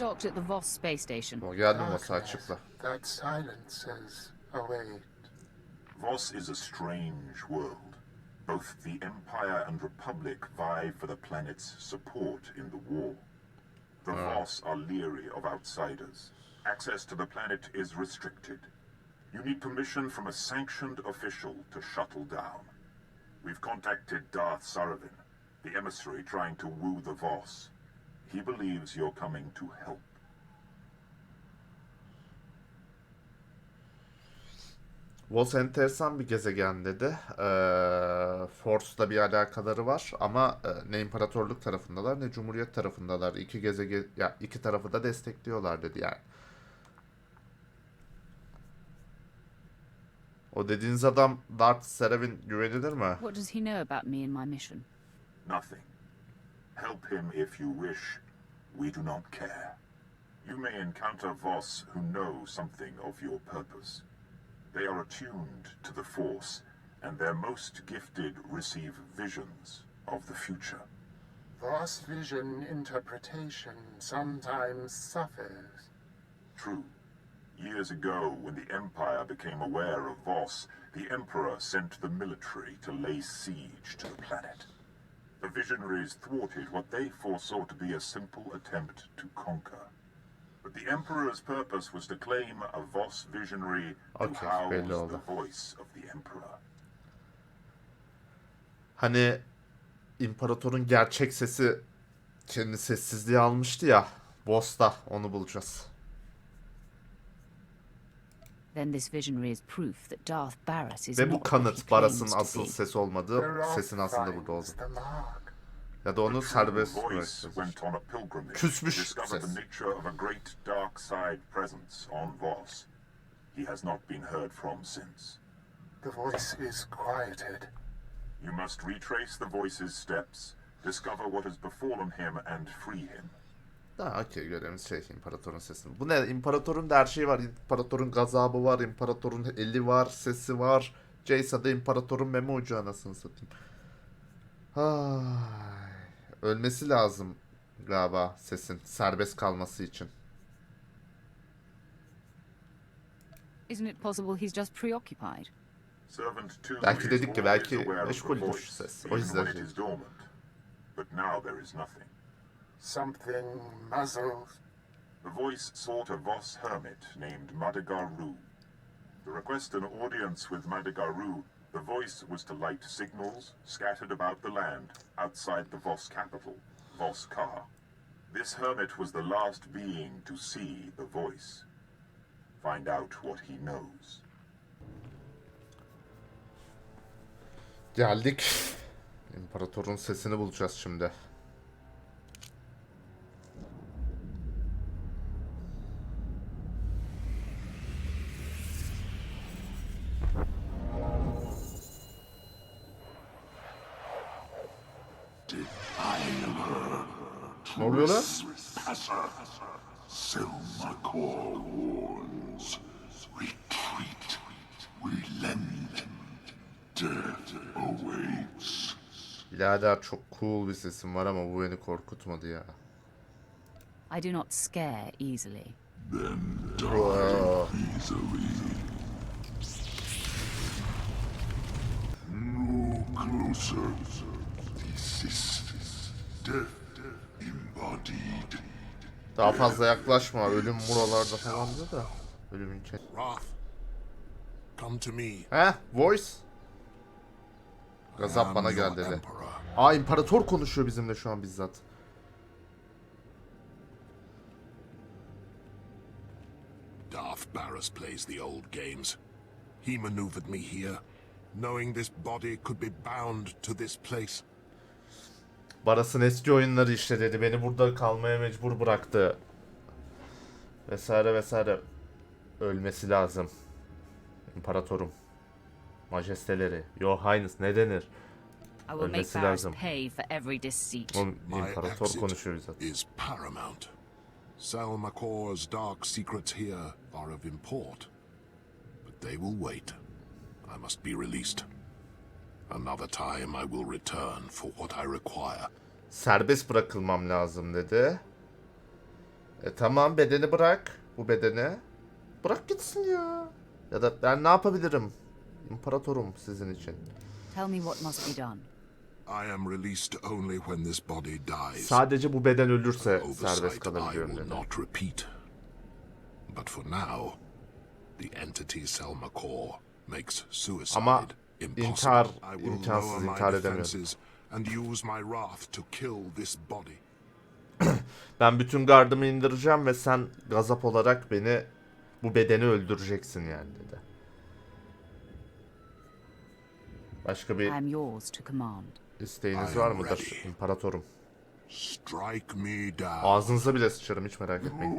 docked at the Voss space station. O geldim masa açıkla. That silence says, await. Voss is a strange world. Both the Empire and Republic vie for the planet's support in the war. The Voss are leery of outsiders. Access to the planet is restricted. You need permission from a sanctioned official to shuttle down. We've contacted Darth Saravin, the emissary trying to woo the Voss. He believes you're coming to help. Vos enteresan bir gezegen dedi. Ee, Force'la bir alakaları var ama e, ne imparatorluk tarafındalar ne cumhuriyet tarafındalar. İki gezegen ya iki tarafı da destekliyorlar dedi yani. O dediğiniz adam Darth Saravin güvenilir mi? What does he know about me and my mission? Nothing. Help him if you wish. We do not care. You may encounter Voss who know something of your purpose. They are attuned to the Force, and their most gifted receive visions of the future. Voss vision interpretation sometimes suffers. True. Years ago, when the Empire became aware of Voss, the Emperor sent the military to lay siege to the planet. The visionaries thwarted what they foresaw to be a simple attempt to conquer. But the Emperor's purpose was to claim a Voss visionary to Okay, house belli oldu. the voice of the Emperor. Hani imparatorun gerçek sesi kendi sessizliği almıştı ya. Boss'ta onu bulacağız. Then this visionary is proof that Darth Barras is Ve bu not what he kanıt Baras'ın claims to asıl be. ses olmadığı, sesin aslında burada olduğu. finds the. Ya da onu serbest voice bırakacağız. went on a pilgrimage Küsmüş to discover ses. the nature of a great dark side presence on Voss. He has not been heard from since. The voice is quieted. You must retrace the voice's steps, discover what has befallen him, and free him. Ha okey görevimiz şey imparatorun sesini. Bu ne? İmparatorun da her şeyi var. İmparatorun gazabı var, imparatorun eli var, sesi var. Jace'a imparatorun meme ucu anasını satayım. Ay, ölmesi lazım galiba sesin serbest kalması için. Isn't it possible he's just preoccupied? Servant 2 Belki is dedik ki belki meşguldür ses. O yüzden şey- is dormant. But now there is nothing. Something muzzles. The voice sought a Voss hermit named Madagaru. To request an audience with Madagaru, the voice was to light signals scattered about the land outside the Voss capital, Voss Ka. This hermit was the last being to see the voice. Find out what he knows. Geldik. İmparatorun sesini bulacağız şimdi. Birader çok cool bir sesim var ama bu beni korkutmadı ya. I do not scare easily. Bro. Easily. No closer. Desist. Death embodied. Daha fazla yaklaşma. Ölüm buralarda falan diyor da. Ölümün ke- Wrath, come to me. He? Voice? Gazap bana gel dedi. Aa imparator konuşuyor bizimle şu an bizzat. Darth Barras plays the old games. He maneuvered me here, knowing this body could be bound to this place. Baras'ın eski oyunları işte dedi. Beni burada kalmaya mecbur bıraktı. Vesaire vesaire. Ölmesi lazım. İmparatorum. Majesteleri. Your Highness ne denir? Ölmesi lazım. Oğlum imparator konuşuyor bizzat. is paramount. Salmacor's dark secrets here are of import. But they will wait. I must be released. Another time I will return for what I require. Serbest bırakılmam lazım dedi. E tamam bedeni bırak. Bu bedeni. Bırak gitsin ya. Ya da ben ne yapabilirim? İmparatorum sizin için. Tell me what must be done. I am released only when this body dies. Sadece bu beden ölürse serbest kalabiliyorum will dedi. not repeat. But for now, the entity Selma Core makes suicide Ama impossible. intihar I will imkansız, lower my intihar edemiyorum. defenses and use my wrath to kill this body. Ben bütün gardımı indireceğim ve sen gazap olarak beni bu bedeni öldüreceksin yani dedi. Başka I bir am yours to command. isteğiniz var mıdır ready. İmparatorum? Strike me down. Ağzınıza bile sıçarım hiç merak etmeyin.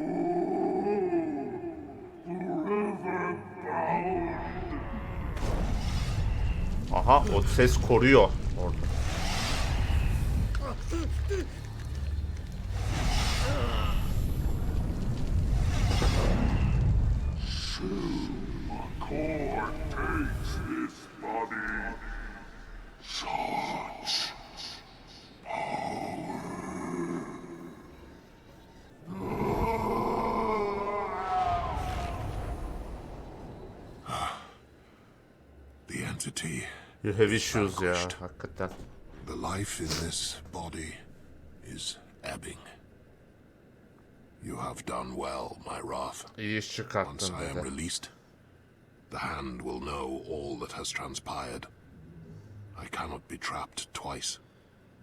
Aha o ses koruyor orada. Core takes this body. You have issues ya hakikaten. the life in this body is ebbing. You have done well, my wrath. İyi iş Once I am released, the hand will know all that has transpired. I cannot be trapped twice.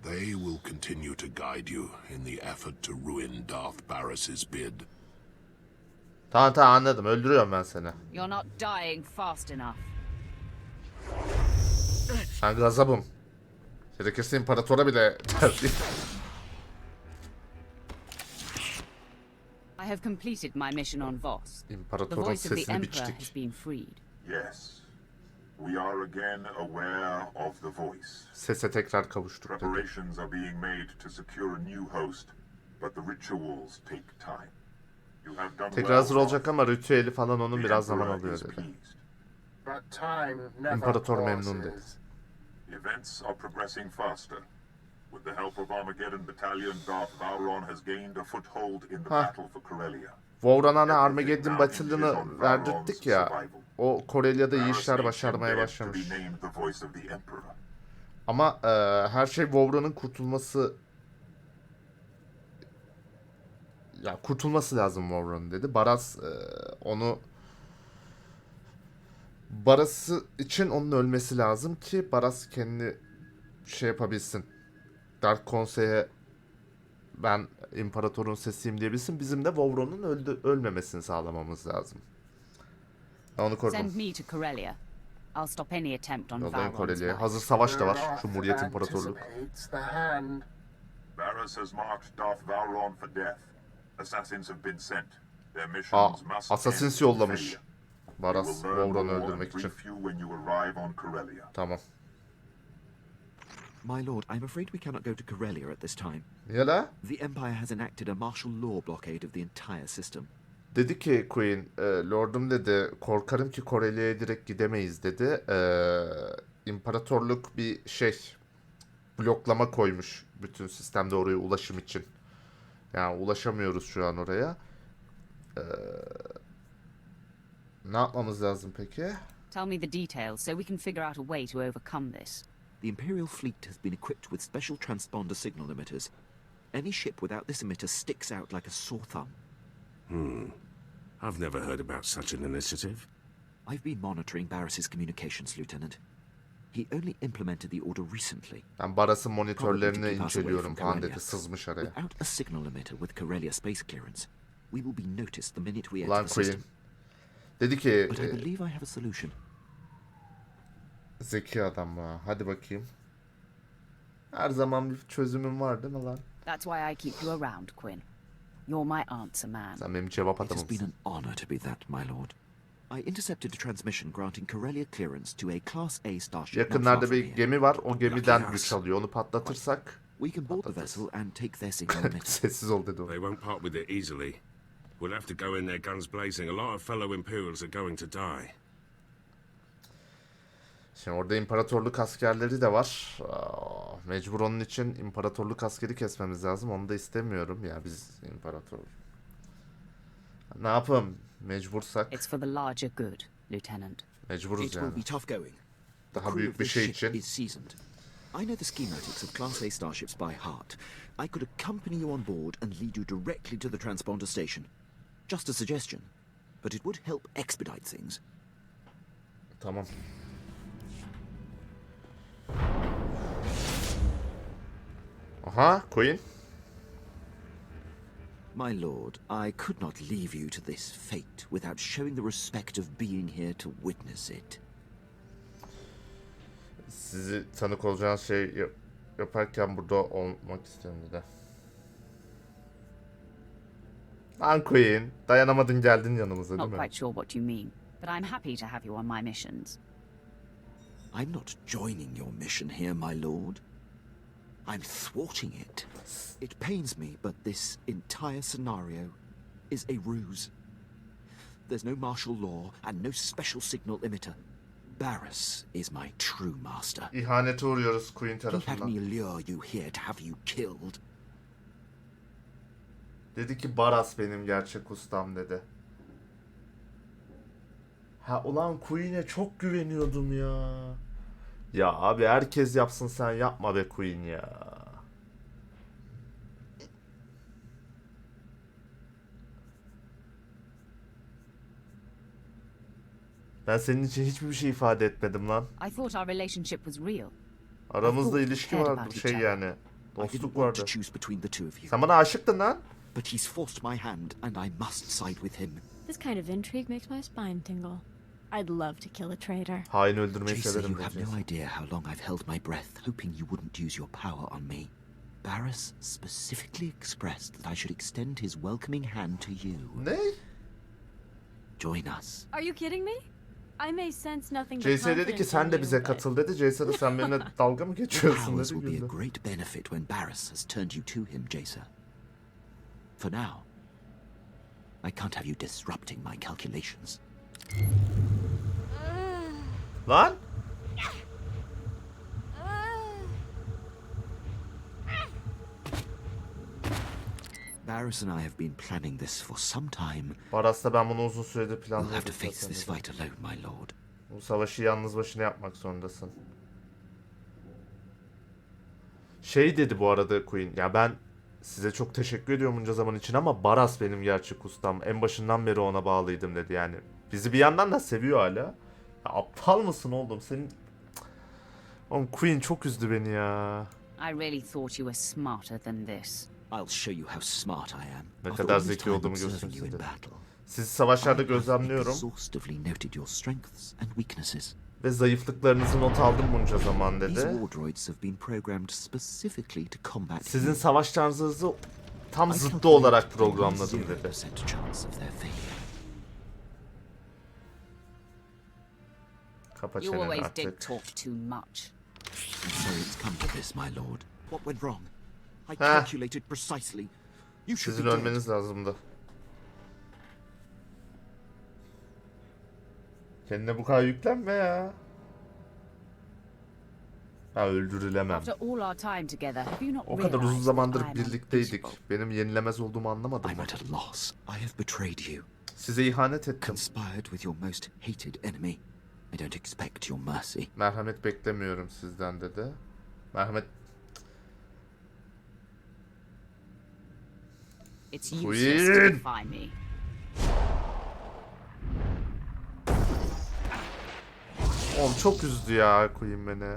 They will continue to guide you in the effort to ruin Darth Barris's bid. Tamam tamam anladım öldürüyorum ben seni. You're not dying fast enough. Ben gazabım. Gerekirse imparatora bile I have completed my mission on Voss. The İmparatorun voice of the sesini Emperor has biçtik. been freed. Yes. We are again aware of the voice. Sese tekrar kavuştuk dedi. Preparations are being made to secure a new host, but the rituals take time. You have done Tekrar well, hazır olacak ama ritüeli falan onun The biraz zaman alıyor dedi. pleased. But time never İmparator memnun dedi. Events are progressing faster. With the help of Armageddon Battalion, Darth Vowron has gained a foothold in the Ha. battle for Corellia. Everything Armageddon Battle'ını verdirttik ya. O Korelia'da iyi işler başarmaya başlamış. Ama e, her şey Vovran'ın kurtulması ya kurtulması lazım Vovran'ın dedi. Baras e, onu Baras'ı için onun ölmesi lazım ki Baras kendi şey yapabilsin. Dark Konsey'e ben imparatorun sesiyim diyebilsin. Bizim de Vovron'un öldü, ölmemesini sağlamamız lazım. Onu korudum. Send me to Corellia. I'll stop any attempt on Yollayın life. Hazır savaş da var. Cumhuriyet İmparatorluk. Varus has marked Darth Vowron for death. Assassins have been sent. Their Aa, must Assassins yollamış. Baras and öldürmek için. brief you when you arrive on Corellia. Tamam. My lord, I'm afraid we cannot go to Corellia at this time. Niye la? The Empire has enacted a martial law blockade of the entire system. Dedi ki Queen, e, Lordum dedi, korkarım ki Koreli'ye direkt gidemeyiz dedi. E, İmparatorluk bir şey, bloklama koymuş bütün sistemde oraya ulaşım için. Yani ulaşamıyoruz şu an oraya. E, ne yapmamız lazım peki? Tell me the details so we can figure out a way to overcome this. The Imperial fleet has been equipped with special transponder signal emitters. Any ship without this emitter sticks out like a sore thumb. Hmm. I've never heard about such an initiative. I've been monitoring Barris's communications, Lieutenant. He only implemented the order recently. Ben Baras'ın probably to monitörlerini keep us away inceliyorum from falan Corellia. dedi, sızmış araya. Without a signal emitter with Corellia space clearance, we will be noticed the minute we enter Ulan the Queen. system. Dedi ki, But I e, believe I have a solution. zeki adam ha, hadi bakayım. Her zaman bir çözümüm var değil mi lan? That's why I keep you around, Quinn. You're my answer man. Sen benim cevap It has been adamımsın. an honor to be that, my lord. I intercepted a transmission granting Corellia clearance to a Class A starship not far Yakınlarda from bir here. gemi var. O gemiden güç alıyor. Onu patlatırsak We can board the vessel and take their signal emitter. sessiz ol dedi o. They won't part with it easily. We'll have to go in there guns blazing. A lot of fellow Imperials are going to die. Şimdi orada imparatorluk askerleri de var. Aa, Mecbur onun için imparatorluk askeri kesmemiz lazım. Onu da istemiyorum ya biz imparator. ne yapalım? Mecbursak. It's for the larger good, Lieutenant. Mecburuz It will yani. be tough going. The Daha büyük bir şey ship için. is seasoned. I know the schematics of Class A starships by heart. I could accompany you on board and lead you directly to the transponder station. Just a suggestion, but it would help expedite things. Tamam. Aha, Queen. My lord, I could not leave you to this fate without showing the respect of being here to witness it. Sizi tanık olacağınız şey yap- yaparken burada olmak dedi. Lan Queen, dayanamadın geldin yanımıza değil Not mi? quite sure what you mean, but I'm happy to have you on my missions. I'm not joining your mission here, my lord. I'm thwarting it. It pains me, but this entire scenario is a ruse. There's no martial law and no special signal emitter. Barris is my true master. İhanete uğruyoruz Queen He had tarafından. me lure you here to have you killed. Dedi ki Baras benim gerçek ustam dedi. Ha ulan Queen'e çok güveniyordum ya. Ya abi herkes yapsın sen yapma be Queen ya. Ben senin için hiçbir şey ifade etmedim lan. I thought our relationship was real. Aramızda ilişki vardı şey yani. Dostluk vardı. Sen bana aşıktın lan. But he's forced my hand, and I must side with him. This kind of intrigue makes my spine tingle. I'd love to kill a traitor. Hain öldürmeyi Jason, severim you have diyeceğiz. no idea how long I've held my breath, hoping you wouldn't use your power on me. Barris specifically expressed that I should extend his welcoming hand to you. Ne? Join us. Are you kidding me? I may sense nothing but JS dedi ki confidence sen in de you, bize but- katıl dedi. JS de sen benimle dalga mı geçiyorsun Powers dedi will be a güldü. great benefit when Barris has turned you to him, Jason. For now, I can't have you disrupting my calculations. Lan? Barris and I have been planning this for some time. Baras'ta ben bunu uzun süredir You'll have to face zaten this fight alone, my lord. Bu savaşı yalnız başına yapmak zorundasın. Şey dedi bu arada Queen. Ya ben size çok teşekkür ediyorum bunca zaman için ama Baras benim gerçek ustam. En başından beri ona bağlıydım dedi yani. Bizi bir yandan da seviyor hala. Ya aptal mısın oğlum? Senin... Oğlum Queen çok üzdü beni ya. I really thought you were smarter than this. I'll show you how smart I am. Ne After kadar zeki time olduğumu in dedi. Sizi savaşlarda gözlemliyorum ve zayıflıklarınızı not aldım bunca zaman dedi. Sizin you. savaş tarzınızı tam zıttı olarak programladım dedi. 0% chance of their failure. Kapa You çeneni artık. talk too much. And Kendine bu kadar yüklenme ya. Ha öldürülemem. O kadar uzun zamandır birlikteydik. Benim yenilemez olduğumu anlamadın mı? at a loss. I have betrayed you, Size ihanet ettim. conspired with your most hated enemy. I don't expect your mercy. Merhamet beklemiyorum sizden dedi. Merhamet It's Queen! useless to defy me. Oğlum çok üzdü ya Queen beni.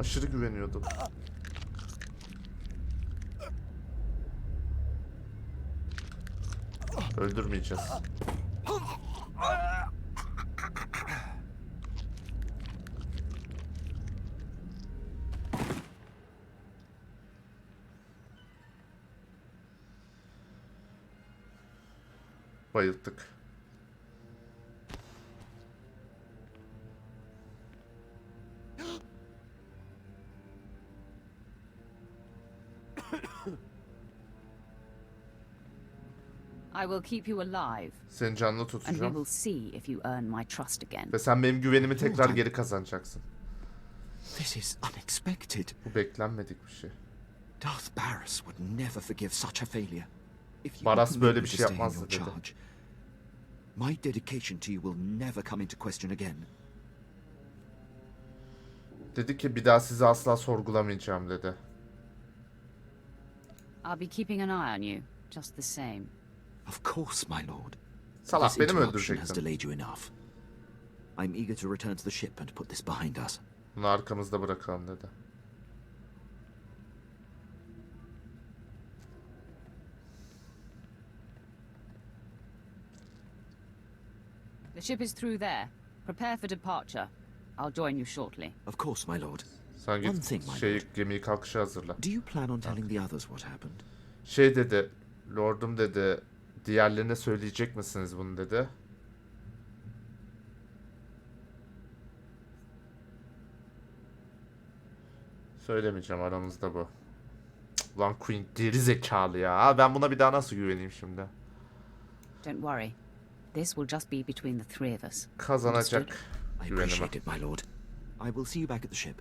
Aşırı güveniyordum. Öldürmeyeceğiz. Bayılttık. I will keep you alive, Seni canlı and we tutacağım. will see if you earn my trust again. Ve sen benim güvenimi tekrar geri kazanacaksın. This is unexpected. Bu beklenmedik bir şey. Darth Barris would never forgive such a failure. If you commit böyle me bir to şey in yapmazdı dedi. charge, My dedication to you will never come into question again. Dedi ki bir daha sizi asla sorgulamayacağım dedi. I'll be keeping an eye on you, just the same. Of course, my lord. Salak This beni mi interruption has delayed you enough. I'm eager to return to the ship and put this behind us. Bunu arkamızda bırakalım dedi. The ship is through there. Prepare for departure. I'll join you shortly. Of course, my lord. Sen One git thing, my şey lord. gemiyi kalkışa hazırla. Do you plan on telling the others what happened? Şey dedi. Lordum dedi. Diğerlerine söyleyecek misiniz bunu dedi. Söylemeyeceğim aramızda bu. Cık, Lan Queen geri zekalı ya. Ben buna bir daha nasıl güveneyim şimdi? Don't worry. This will just be between the three of us. Kazanacak I güvenime. appreciate it, my lord. I will see you back at the ship.